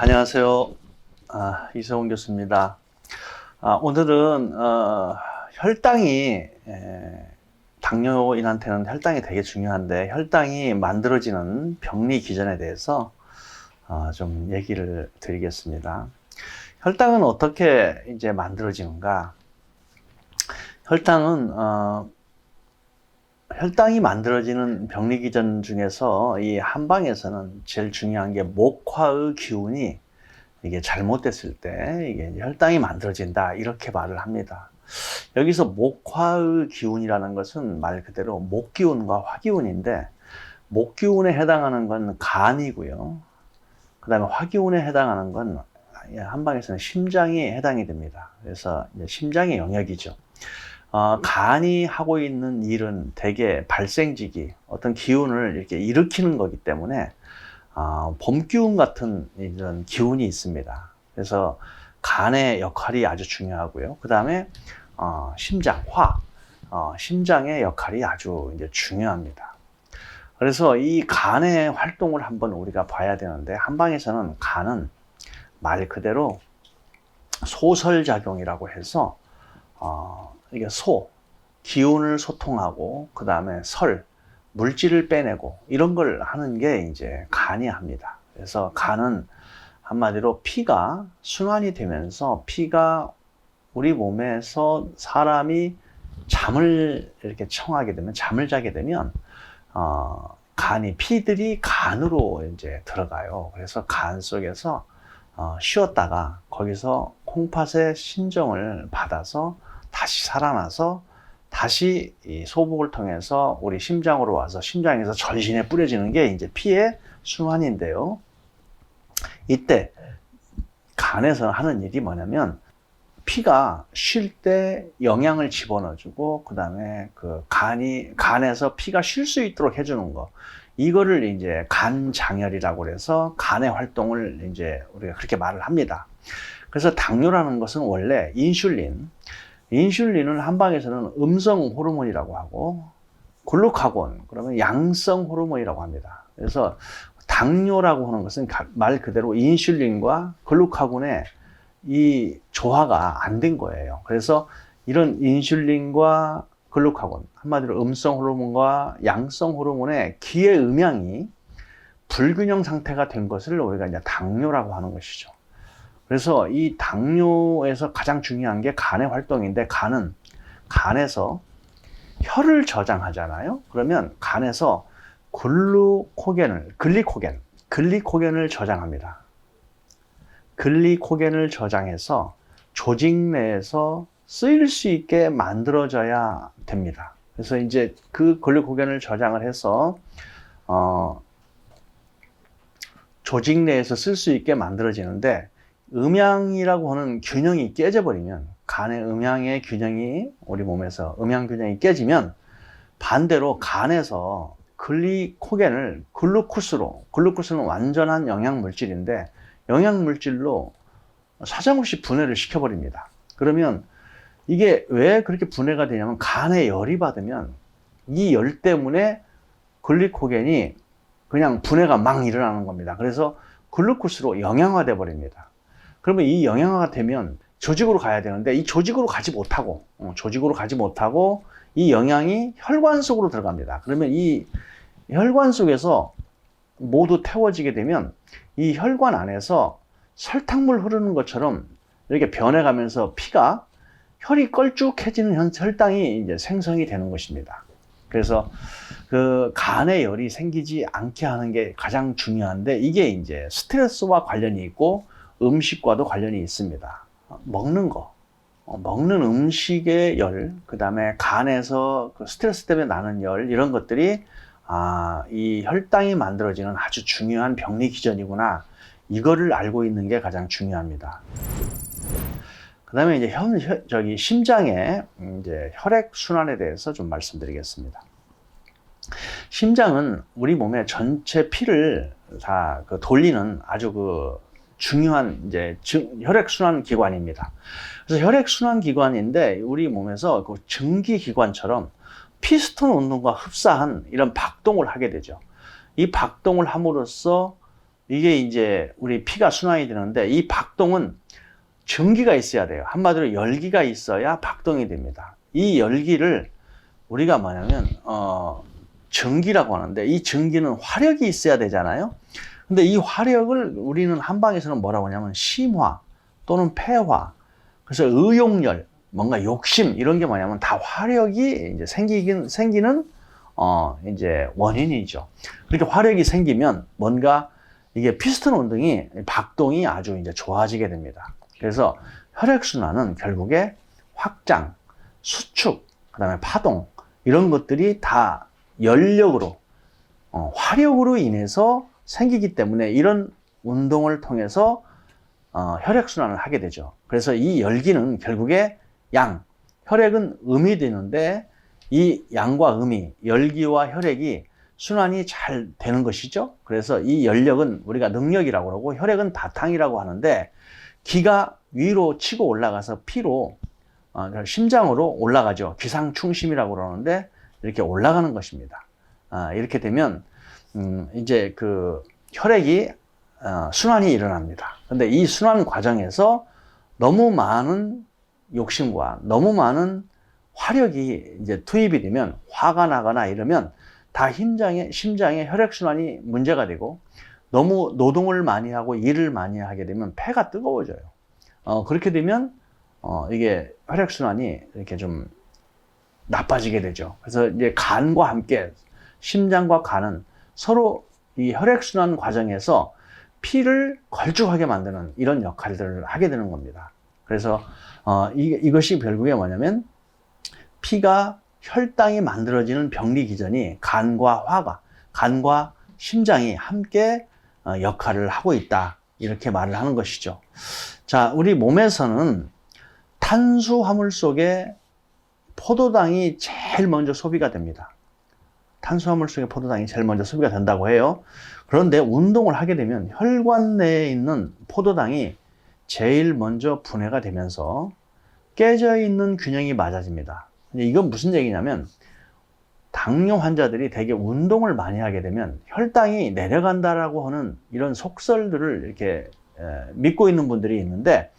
안녕하세요. 아, 이세홍 교수입니다. 아, 오늘은 어, 혈당이 에, 당뇨인한테는 혈당이 되게 중요한데 혈당이 만들어지는 병리 기전에 대해서 어, 좀 얘기를 드리겠습니다. 혈당은 어떻게 이제 만들어지는가? 혈당은 어, 혈당이 만들어지는 병리 기전 중에서 이 한방에서는 제일 중요한 게 목화의 기운이 이게 잘못됐을 때 이게 혈당이 만들어진다 이렇게 말을 합니다. 여기서 목화의 기운이라는 것은 말 그대로 목 기운과 화 기운인데 목 기운에 해당하는 건 간이고요. 그다음에 화 기운에 해당하는 건 한방에서는 심장이 해당이 됩니다. 그래서 심장의 영역이죠. 어, 간이 하고 있는 일은 대개 발생지기, 어떤 기운을 이렇게 일으키는 거기 때문에 어, 봄 기운 같은 이런 기운이 있습니다. 그래서 간의 역할이 아주 중요하고요. 그 다음에 어, 심장, 화, 어, 심장의 역할이 아주 이제 중요합니다. 그래서 이 간의 활동을 한번 우리가 봐야 되는데 한방에서는 간은 말 그대로 소설 작용이라고 해서 어, 이게 소, 기운을 소통하고, 그 다음에 설, 물질을 빼내고, 이런 걸 하는 게 이제 간이 합니다. 그래서 간은 한마디로 피가 순환이 되면서 피가 우리 몸에서 사람이 잠을 이렇게 청하게 되면, 잠을 자게 되면, 어, 간이, 피들이 간으로 이제 들어가요. 그래서 간 속에서 어, 쉬었다가 거기서 콩팥의 신정을 받아서 다시 살아나서 다시 이 소복을 통해서 우리 심장으로 와서 심장에서 전신에 뿌려지는 게 이제 피의 순환인데요. 이때 간에서 하는 일이 뭐냐면 피가 쉴 때 영양을 집어넣어주고 그 다음에 그 간이 간에서 피가 쉴 수 있도록 해주는 거 이거를 이제 간장혈이라고 그래서 간의 활동을 이제 우리가 그렇게 말을 합니다. 그래서 당뇨라는 것은 원래 인슐린 인슐린을 한방에서는 음성 호르몬이라고 하고 글루카곤 그러면 양성 호르몬이라고 합니다. 그래서 당뇨라고 하는 것은 말 그대로 인슐린과 글루카곤의 이 조화가 안 된 거예요. 그래서 이런 인슐린과 글루카곤 한마디로 음성 호르몬과 양성 호르몬의 기의 음양이 불균형 상태가 된 것을 우리가 이제 당뇨라고 하는 것이죠. 그래서 이 당뇨에서 가장 중요한 게 간의 활동인데 간은 간에서 혈을 저장하잖아요. 그러면 간에서 글루코겐을 글리코겐 글리코겐을 저장합니다. 글리코겐을 저장해서 조직 내에서 쓰일 수 있게 만들어져야 됩니다. 그래서 이제 그 글리코겐을 저장을 해서 어, 조직 내에서 쓸 수 있게 만들어지는데 음양이라고 하는 균형이 깨져버리면 간의 음양의 균형이 우리 몸에서 음양 균형이 깨지면 반대로 간에서 글리코겐을 글루코스로 글루코스는 완전한 영양 물질인데 영양 물질로 사정없이 분해를 시켜버립니다. 그러면 이게 왜 그렇게 분해가 되냐면 간에 열이 받으면 이 열 때문에 글리코겐이 그냥 분해가 막 일어나는 겁니다. 그래서 글루코스로 영양화돼 버립니다. 그러면 이 영양화가 되면 조직으로 가야 되는데 이 조직으로 가지 못하고 어, 조직으로 가지 못하고 이 영양이 혈관 속으로 들어갑니다. 그러면 이 혈관 속에서 모두 태워지게 되면 이 혈관 안에서 설탕물 흐르는 것처럼 이렇게 변해가면서 피가 혈이 걸쭉해지는 혈당이 이제 생성이 되는 것입니다. 그래서 그 간에 열이 생기지 않게 하는 게 가장 중요한데 이게 이제 스트레스와 관련이 있고 음식과도 관련이 있습니다. 먹는 거, 어, 먹는 음식의 열, 그 다음에 간에서 그 스트레스 때문에 나는 열, 이런 것들이 아, 이 혈당이 만들어지는 아주 중요한 병리 기전이구나. 이거를 알고 있는 게 가장 중요합니다. 그 다음에 이제 현, 저기 심장의 이제 혈액 순환에 대해서 좀 말씀드리겠습니다. 심장은 우리 몸의 전체 피를 다 그 돌리는 아주 그 중요한 이제 혈액 순환 기관입니다. 그래서 혈액 순환 기관인데 우리 몸에서 그 증기 기관처럼 피스톤 운동과 흡사한 이런 박동을 하게 되죠. 이 박동을 함으로써 이게 이제 우리 피가 순환이 되는데 이 박동은 전기가 있어야 돼요. 한마디로 열기가 있어야 박동이 됩니다. 이 열기를 우리가 뭐냐면 어 전기라고 하는데 이 전기는 화력이 있어야 되잖아요. 근데 이 화력을 우리는 한방에서는 뭐라고 하냐면 심화 또는 폐화. 그래서 의용열, 뭔가 욕심 이런 게 뭐냐면 다 화력이 이제 생기긴 생기는 어 이제 원인이죠. 그렇게 화력이 생기면 뭔가 이게 피스톤 운동이 박동이 아주 이제 좋아지게 됩니다. 그래서 혈액 순환은 결국에 확장, 수축, 그다음에 파동 이런 것들이 다 열력으로 어, 화력으로 인해서 생기기 때문에 이런 운동을 통해서 어, 혈액 순환을 하게 되죠. 그래서 이 열기는 결국에 양, 혈액은 음이 되는데 이 양과 음이 열기와 혈액이 순환이 잘 되는 것이죠. 그래서 이 열력은 우리가 능력이라고 하고 혈액은 바탕이라고 하는데 기가 위로 치고 올라가서 피로 어, 심장으로 올라가죠. 기상충심이라고 그러는데 이렇게 올라가는 것입니다. 아, 이렇게 되면 음, 이제 그 혈액이 어, 순환이 일어납니다. 근데 이 순환 과정에서 너무 많은 욕심과 너무 많은 화력이 이제 투입이 되면 화가 나거나 이러면 다 심장에 심장에 혈액 순환이 문제가 되고 너무 노동을 많이 하고 일을 많이 하게 되면 폐가 뜨거워져요. 어, 그렇게 되면 어, 이게 혈액 순환이 이렇게 좀 나빠지게 되죠. 그래서 이제 간과 함께 심장과 간은 서로 이 혈액 순환 과정에서 피를 걸쭉하게 만드는 이런 역할들을 하게 되는 겁니다. 그래서 어, 이, 이것이 결국에 뭐냐면 피가 혈당이 만들어지는 병리 기전이 간과 화가 간과 심장이 함께 어, 역할을 하고 있다 이렇게 말을 하는 것이죠. 자, 우리 몸에서는 탄수화물 속에 포도당이 제일 먼저 소비가 됩니다. 탄수화물 속에 포도당이 제일 먼저 소비가 된다고 해요. 그런데 운동을 하게 되면 혈관 내에 있는 포도당이 제일 먼저 분해가 되면서 깨져 있는 균형이 맞아집니다. 이건 무슨 얘기냐면 당뇨 환자들이 대개 운동을 많이 하게 되면 혈당이 내려간다라고 하는 이런 속설들을 이렇게 믿고 있는 분들이 있는데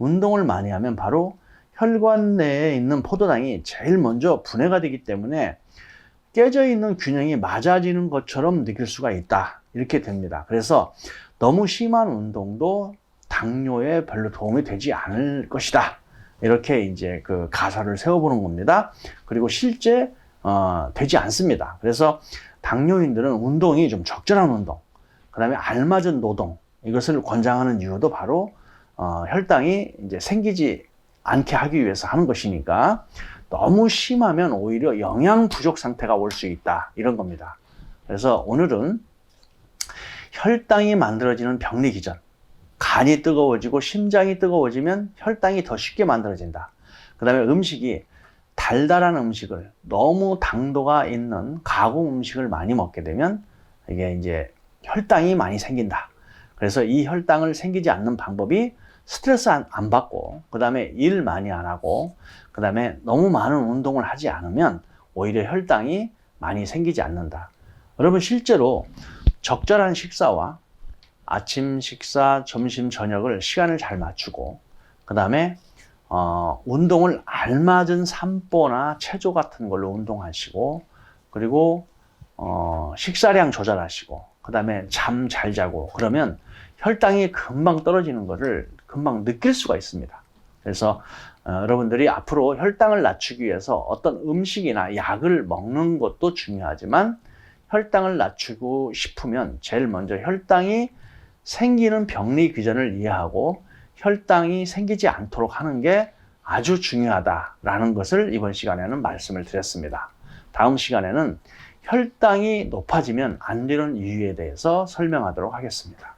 운동을 많이 하면 바로 혈관 내에 있는 포도당이 제일 먼저 분해가 되기 때문에 깨져 있는 균형이 맞아지는 것처럼 느낄 수가 있다. 이렇게 됩니다. 그래서 너무 심한 운동도 당뇨에 별로 도움이 되지 않을 것이다. 이렇게 이제 그 가설을 세워보는 겁니다. 그리고 실제 어, 되지 않습니다. 그래서 당뇨인들은 운동이 좀 적절한 운동, 그 다음에 알맞은 노동 이것을 권장하는 이유도 바로 어, 혈당이 이제 생기지 않게 하기 위해서 하는 것이니까 너무 심하면 오히려 영양 부족 상태가 올 수 있다 이런 겁니다. 그래서 오늘은 혈당이 만들어지는 병리 기전, 간이 뜨거워지고 심장이 뜨거워지면 혈당이 더 쉽게 만들어진다. 그 다음에 음식이 달달한 음식을 너무 당도가 있는 가공 음식을 많이 먹게 되면 이게 이제 혈당이 많이 생긴다. 그래서 이 혈당을 생기지 않는 방법이 스트레스 안, 안 받고, 그 다음에 일 많이 안 하고, 그 다음에 너무 많은 운동을 하지 않으면 오히려 혈당이 많이 생기지 않는다. 여러분, 실제로 적절한 식사와 아침 식사, 점심, 저녁을 시간을 잘 맞추고, 그 다음에 어, 운동을 알맞은 산보나 체조 같은 걸로 운동하시고, 그리고 어, 식사량 조절하시고, 그 다음에 잠 잘 자고, 그러면 혈당이 금방 떨어지는 것을 금방 느낄 수가 있습니다. 그래서 어, 여러분들이 앞으로 혈당을 낮추기 위해서 어떤 음식이나 약을 먹는 것도 중요하지만 혈당을 낮추고 싶으면 제일 먼저 혈당이 생기는 병리 규전을 이해하고 혈당이 생기지 않도록 하는 게 아주 중요하다라는 것을 이번 시간에는 말씀을 드렸습니다. 다음 시간에는 혈당이 높아지면 안 되는 이유에 대해서 설명하도록 하겠습니다.